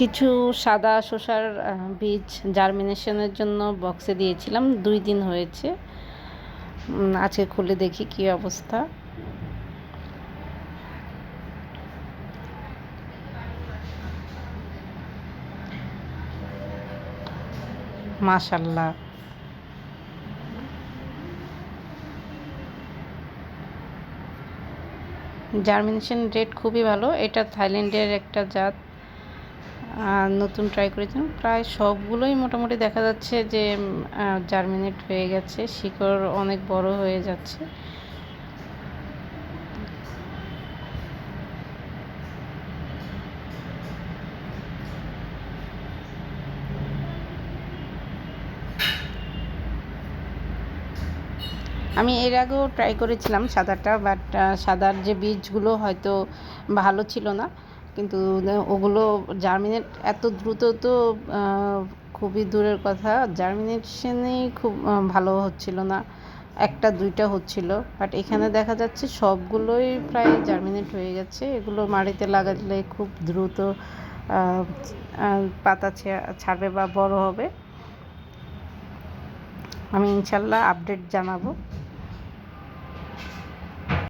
কিছু সাদা শসার বীজ জার্মিনেশনের জন্য বক্সে দিয়েছিলাম। দুই দিন হয়েছে। আজকে খুলে দেখি কি অবস্থা। মাশাল্লাহ জার্মিনেশন রেট খুবই ভালো। এটা থাইল্যান্ডের একটা জাত। নতুন ট্রাই করেছিলাম। প্রায় সবগুলোই মোটামুটি দেখা যাচ্ছে যে জার্মিনেট হয়ে গেছে, শিকড় অনেক বড় হয়ে যাচ্ছে। আমি এর আগেও ট্রাই করেছিলাম সাদাটা বাট সাদার যে বীজগুলো হয়তো ভালো ছিল না। কিন্তু ওগুলো জার্মিনেট এত দ্রুত তো খুবই দূরের কথা। জার্মিনেশনেই খুব ভালো হচ্ছিল না। একটা দুইটা হচ্ছিল। বাট এখানে দেখা যাচ্ছে সবগুলোই প্রায় জার্মিনেট হয়ে গেছে। এগুলো মাটিতে লাগালে খুব দ্রুত পাতা ছাড়বে বা বড় হবে। আমি ইনশাল্লাহ আপডেট জানাব।